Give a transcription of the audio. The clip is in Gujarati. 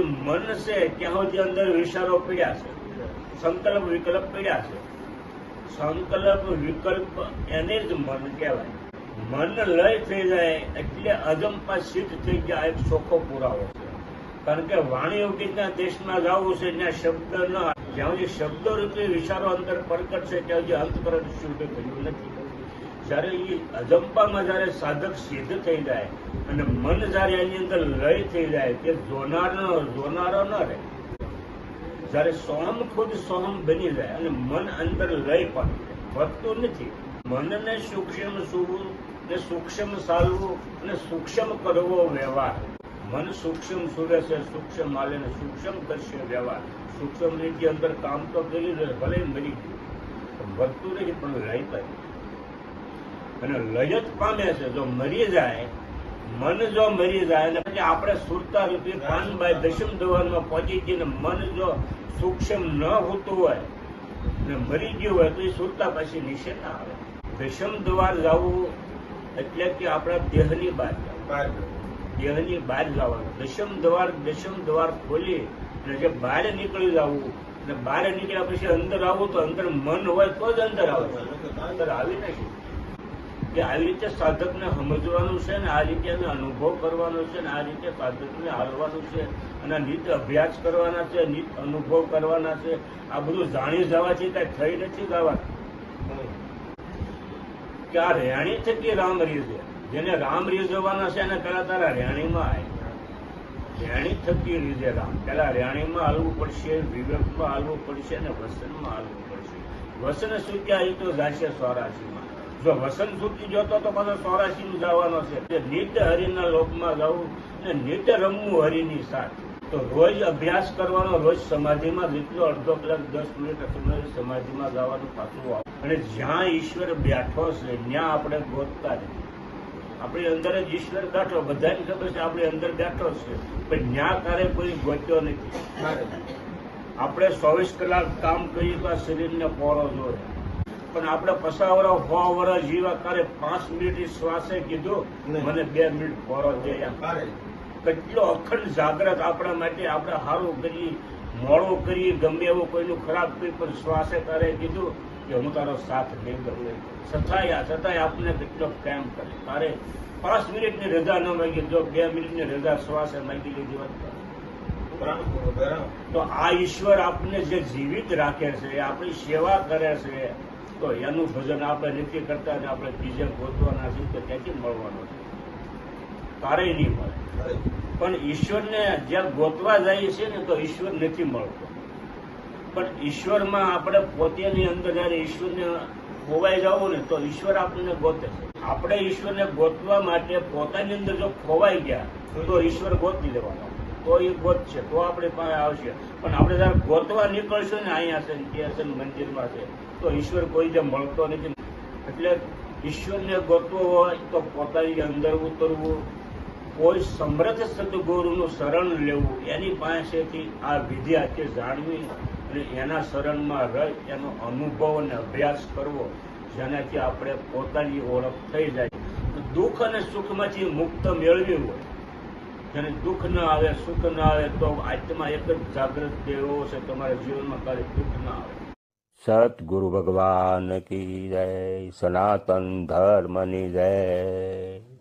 મન છે, ત્યાં સુધી અંદર વિચારો પીડ્યા છે. સંકલ્પ, વિકલ્પ પીડ્યા છે. સંકલ્પ, વિકલ્પ એને જ મન કહેવાય. મન લય થઈ જાય એટલે અજંપા સિદ્ધ થઈ ગયા એક ચોખ્ખો પુરાવો છે. કારણ કે વાણી યોગીના દેશમાં જવું છે ત્યાં શબ્દ ન જ્યાં જે શબ્દ રૂપે વિચારો અંદર પ્રકટ છે ત્યાં જે અંતકરણ શુદ્ધ થયું નથી. જ્યારે એ અજંપામાં જ્યારે સાધક સિદ્ધ થઈ જાય અને મન જ્યારે એની અંદર લય થઈ જાય તે જોનારનો જોનારો ન રહે. જ્યારે સોહમ ખુદ સોહમ બની જાય અને મન અંદર લય પણ વધતું નથી. મનને સૂક્ષ્મ સુવું ને સૂક્ષ્મ સાલવું અને સૂક્ષ્મ કરવો વ્યવહાર. મન સૂક્ષ્મ સુરે છે, સૂક્ષ્મ માલે ને સૂક્ષ્મ કરશે વ્યવહાર. સૂક્ષ્મ રીતે અંદર કામ તો કરી રહે ભલે મરી ગયું. વધતું નથી પણ લઈ પાય અને લય પામે છે, જો મરી જાય, મન જો મરી જાય ને પછી આપણે સુરતા રૂપી પાનબાઈ દશમ ધોવાનમાં પહોંચી જઈને મન જો સૂક્ષ્મ ન હોતું હોય, ને મરી ગયું હોય, તો એ સુરતા પછી નીચે ના આવે. દશમ દ્વાર જવું એટલે કે આપણા દેહની બહાર દેહની બહાર જવાનું. દશમ દ્વાર દશમ દ્વાર ખોલી અને જે બહાર નીકળી જવું, અને બહાર નીકળ્યા પછી અંદર આવું તો અંદર મન હોય તો જ અંદર આવે અંદર આવી નથી કે આવી રીતે સાધકને સમજવાનું છે ને, આ રીતે એને અનુભવ કરવાનો છે ને, આ રીતે સાધકને હાલવાનું છે અને નિત અભ્યાસ કરવાના છે, નિત અનુભવ કરવાના છે. આ બધું જાણી જવાથી કાંઈ થઈ નથી જવાનું. કે આ રેણી થકી રામ રીઝે જેને રામ રીઝવવાના છે એને પેલા તારા રેણીમાં આવે રેણી થકી રીઝે રામ. પેલા રેણીમાં હાલવું પડશે, વિવેકમાં હાલવું પડશે અને વસનમાં હાલવું પડશે. વસન સુક્યા એ તો જાશે સોરાશીમાં જો વસન સૂકી જોતો તો પાછો સોરાશી જવાનો છે. જે નિત્ય હરિના લોકમાં જવું ને નિત્ય રમવું હરિની સાથે. તો રોજ અભ્યાસ કરવાનો, રોજ સમાધિમાં જેટલો અડધો કલાક, દસ મિનિટ અથવા સમાધિમાં જવાનું પાછું આવે. અને જ્યાં ઈશ્વર બેઠો છે, ત્યાં આપણે ગોતતા નથી આપણી અંદર જ ઈશ્વર બેઠો બધાને ખબર છે આપણી અંદર બેઠો છે. પણ ન્યા ક્યારે કોઈ ગોત્યો નથી આપણે ચોવીસ કલાક કામ કરીએ તો આ શરીરને પોરો જોઈએ પણ આપણે પસાવરા સો વર્ષ જીવા કરે પાંચ મિનિટ શ્વાસે કીધું. મને બે મિનિટ પોરો જોઈએ કેટલો અખંડ જાગ્રત આપણા માટે આપણે સારું કરીએ મોડું કરીએ ગમે એવું કોઈનું ખરાબ કર્યું પણ શ્વાસે તારે કીધું કે હું તારો સાથ દઉં છતાંય છતાંય આપણે કેટલો પ્રેમ કરે. તારે પાંચ મિનિટની રજા ન માગી જો બે મિનિટની રજા શ્વાસે માગી લીધી વાત તો. આ ઈશ્વર આપણને જે જીવિત રાખે છે આપણી સેવા કરે છે તો એનું ભજન આપણે નથી કરતા ને આપણે બીજે ગોતવાના છીએ તો ક્યાંથી મળવાનું છે? તારે નહીં મળે. પણ ઈશ્વરને જ્યાં ગોતવા જાય છે ને તો ઈશ્વર નથી મળતો. પણ ઈશ્વરમાં આપણે પોતેની અંદર જયારે ઈશ્વરને ખોવાઈ જવું ને, તો ઈશ્વર આપણને ગોતે છે. આપણે ઈશ્વરને ગોતવા માટે પોતાની અંદર જો ખોવાઈ ગયા, તો ઈશ્વર ગોતી લેવાનો. તો એ ગોત છે, તો આપણે પાસે આવશે. પણ આપણે જયારે ગોતવા નીકળશું ને, અહીંયા છે ત્યાં છે મંદિરમાં છે, તો ઈશ્વર કોઈ જે મળતો નથી. એટલે ઈશ્વરને ગોતવો હોય, તો પોતાની અંદર ઉતરવું, કોઈ સમર્થ સદગુરુનું શરણ લેવું, એની પાસેથી આ વિદ્યા તે જાણવી અને એના શરણમાં રહી, એનો અનુભવ અને અભ્યાસ કરવો, જેનાથી આપણે પોતાની ઓળખ થઈ જાય. દુઃખ અને સુખમાંથી મુક્ત મેળવી હોય. જેને દુઃખ ન આવે, સુખ ન આવે, તો આત્મા એક જ જાગૃત દેવો છે, તમારા જીવનમાં ક્યારે દુઃખ ન આવે. સતગુરુ ભગવાન કી જય, સનાતન ધર્મની જય.